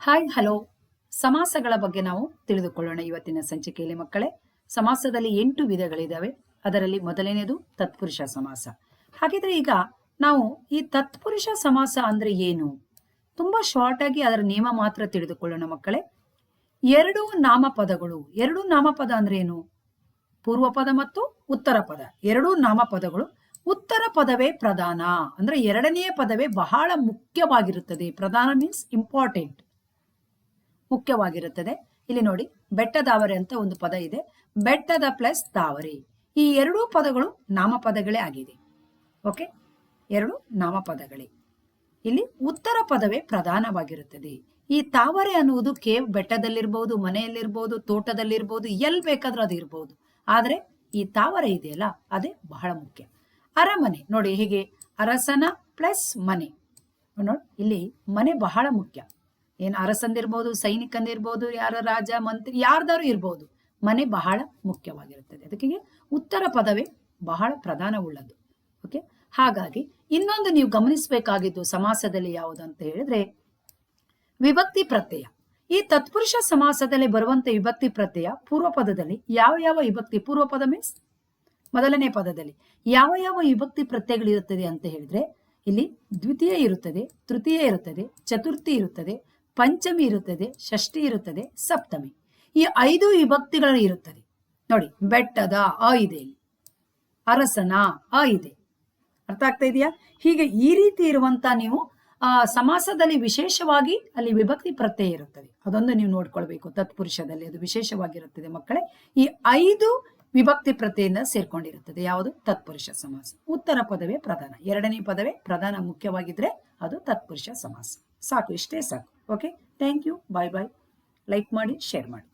Hi, hello. ಸಮಾಸಗಳ ಬಗ್ಗೆ ನಾವು ತಿಳಿದುಕೊಳ್ಳೋಣ ಇವತ್ತಿನ ಸಂಚಿಕೆಯಲ್ಲಿ ಮಕ್ಕಳೇ. ಸಮಾಸದಲ್ಲಿ ಎಂಟು ವಿಧಗಳಿದ್ದಾವೆ ಅದರಲ್ಲಿ ಮೊದಲನೆಯದು ತತ್ಪುರುಷ ಸಮಾಸ. ಹಾಗಿದ್ರೆ ಈಗ ನಾವು ಈ ತತ್ಪುರುಷ ಸಮಾಸ ಅಂದ್ರೆ ಏನು? ತುಂಬಾ ಶಾರ್ಟ್ ಆಗಿ ಅದರ ನಿಯಮ ಮಾತ್ರ ತಿಳಿದುಕೊಳ್ಳೋಣ ಮಕ್ಕಳೇ. ಎರಡು ನಾಮಪದಗಳು. ಎರಡು ನಾಮಪದ ಅಂದ್ರೆ ಏನು? ಪೂರ್ವ ಪದ ಮತ್ತು ಉತ್ತರ ಪದ ಎರಡೂ ನಾಮಪದಗಳು. ಉತ್ತರ ಪದವೇ ಪ್ರಧಾನ. ಅಂದ್ರೆ ಎರಡನೆಯ ಪದವೇ ಬಹಳ ಮುಖ್ಯವಾಗಿರುತ್ತದೆ. ಪ್ರಧಾನ ಮೀನ್ಸ್ ಇಂಪಾರ್ಟೆಂಟ್ ಮುಖ್ಯವಾಗಿರುತ್ತದೆ. ಇಲ್ಲಿ ನೋಡಿ, ಬೆಟ್ಟದಾವರೆ ಅಂತ ಒಂದು ಪದ ಇದೆ. ಬೆಟ್ಟದ ಪ್ಲಸ್ ತಾವರೆ ಈ ಎರಡೂ ಪದಗಳು ನಾಮಪದಗಳೇ ಆಗಿದೆ. ಓಕೆ? ಎರಡು ನಾಮಪದಗಳೇ. ಇಲ್ಲಿ ಉತ್ತರ ಪದವೇ ಪ್ರಧಾನವಾಗಿರುತ್ತದೆ. ಈ ತಾವರೆ ಅನ್ನುವುದು ಕೇವ್ ಬೆಟ್ಟದಲ್ಲಿರ್ಬೋದು, ಮನೆಯಲ್ಲಿರ್ಬೋದು, ತೋಟದಲ್ಲಿರ್ಬೋದು, ಎಲ್ಲಿ ಬೇಕಾದ್ರೂ ಅದು ಇರ್ಬೋದು. ಆದರೆ ಈ ತಾವರೆ ಇದೆಯಲ್ಲ, ಅದೇ ಬಹಳ ಮುಖ್ಯ. ಅರಮನೆ, ನೋಡಿ, ಹೀಗೆ ಅರಸನ ಪ್ಲಸ್ ಮನೆ. ನೋಡಿ, ಇಲ್ಲಿ ಮನೆ ಬಹಳ ಮುಖ್ಯ. ಏನು ಅರಸಂದಿರ್ಬೋದು ಸೈನಿಕಂದಿರ್ಬೋದು ಯಾರ ರಾಜ, ಮಂತ್ರಿ, ಯಾರ್ದಾರು ಇರ್ಬೋದು, ಮನೆ ಬಹಳ ಮುಖ್ಯವಾಗಿರುತ್ತದೆ. ಅದಕ್ಕೆ ಉತ್ತರ ಪದವೇ ಬಹಳ ಪ್ರಧಾನವುಳ್ಳದ್ದು. ಓಕೆ ಹಾಗಾಗಿ ಇನ್ನೊಂದು ನೀವು ಗಮನಿಸಬೇಕಾಗಿದ್ದು ಸಮಾಸದಲ್ಲಿ ಯಾವುದು ಅಂತ ಹೇಳಿದ್ರೆ, ವಿಭಕ್ತಿ ಪ್ರತ್ಯಯ. ಈ ತತ್ಪುರುಷ ಸಮಾಸದಲ್ಲಿ ಬರುವಂತ ವಿಭಕ್ತಿ ಪ್ರತ್ಯಯ ಪೂರ್ವ ಪದದಲ್ಲಿ ಯಾವ ಯಾವ ವಿಭಕ್ತಿ ಪೂರ್ವ ಪದ ಮೀನ್ಸ್ ಮೊದಲನೇ ಪದದಲ್ಲಿ ಯಾವ ಯಾವ ವಿಭಕ್ತಿ ಪ್ರತ್ಯಯಗಳಿರುತ್ತದೆ ಅಂತ ಹೇಳಿದ್ರೆ, ಇಲ್ಲಿ ದ್ವಿತೀಯ ಇರುತ್ತದೆ, ತೃತೀಯ ಇರುತ್ತದೆ, ಚತುರ್ಥಿ ಇರುತ್ತದೆ ಪಂಚಮಿ ಇರುತ್ತದೆ, ಷಷ್ಠಿ ಇರುತ್ತದೆ, ಸಪ್ತಮಿ. ಈ ಐದು ವಿಭಕ್ತಿಗಳು ಇರುತ್ತದೆ. ನೋಡಿ, ಬೆಟ್ಟದ ಅ ಇದೆ ಅರಸನ ಅ ಇದೆ. ಅರ್ಥ ಆಗ್ತಾ ಇದೆಯಾ? ಹೀಗೆ ಈ ರೀತಿ ಇರುವಂತ ನೀವು, ಆ, ಸಮಾಸದಲ್ಲಿ ವಿಶೇಷವಾಗಿ ಅಲ್ಲಿ ವಿಭಕ್ತಿ ಪ್ರತ್ಯಯ ಇರುತ್ತದೆ. ಅದೊಂದು ನೀವು ನೋಡ್ಕೊಳ್ಬೇಕು ತತ್ಪುರುಷದಲ್ಲಿ. ಅದು ವಿಶೇಷವಾಗಿರುತ್ತದೆ ಮಕ್ಕಳೇ. ಈ ಐದು ವಿಭಕ್ತಿ ಪ್ರತ್ಯಯಿಂದ ಸೇರ್ಕೊಂಡಿರುತ್ತದೆ. ಯಾವುದು? ತತ್ಪುರುಷ ಸಮಾಸ. ಉತ್ತರ ಪದವೇ ಪ್ರಧಾನ. ಎರಡನೇ ಪದವೇ ಪ್ರಧಾನ ಮುಖ್ಯವಾಗಿದ್ರೆ ಅದು ತತ್ಪುರುಷ ಸಮಾಸ. ಸಾಕು ಇಷ್ಟೇ ಸಾಕು. Okay thank you bye bye like ಮಾಡಿ ಶೇರ್ ಮಾಡಿ.